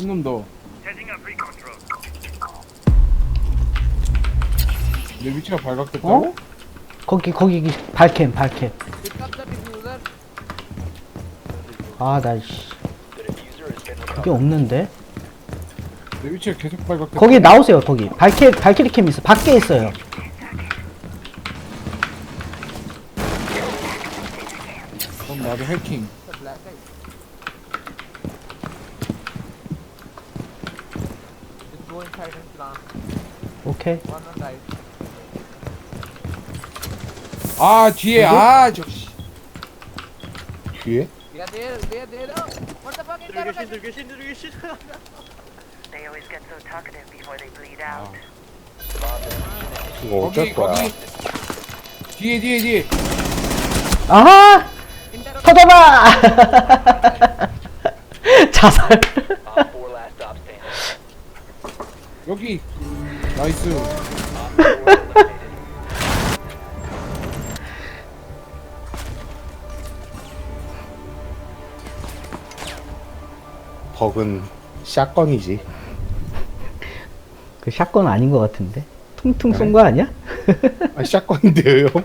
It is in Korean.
한 놈 더. 내 위치가 발각됐다고? 어? 거기 거기 발캠 발캠. 아나 씨. 그게 없는데 내 위치가 계속 발각됐다. 거기 나오세요 거기 발캐 발키리 캠 있어 밖에 있어요 그럼 나도 해킹. Go inside and plant. 오케이 One on right. 아 뒤에 아 저. 씨. 뒤에? Are there. They are there. Oh, what the fuck is that? They always get so talkative before they bleed out. 이거 어쩔 거기 거야? 거기. 뒤에 뒤에 뒤에. 아 터져봐 자살 여기. 나이스. 덕은 샷건이지. 그 샷건 아닌 것 같은데 퉁퉁 쏜 거 아니야? 아, 샷건인데요, 형?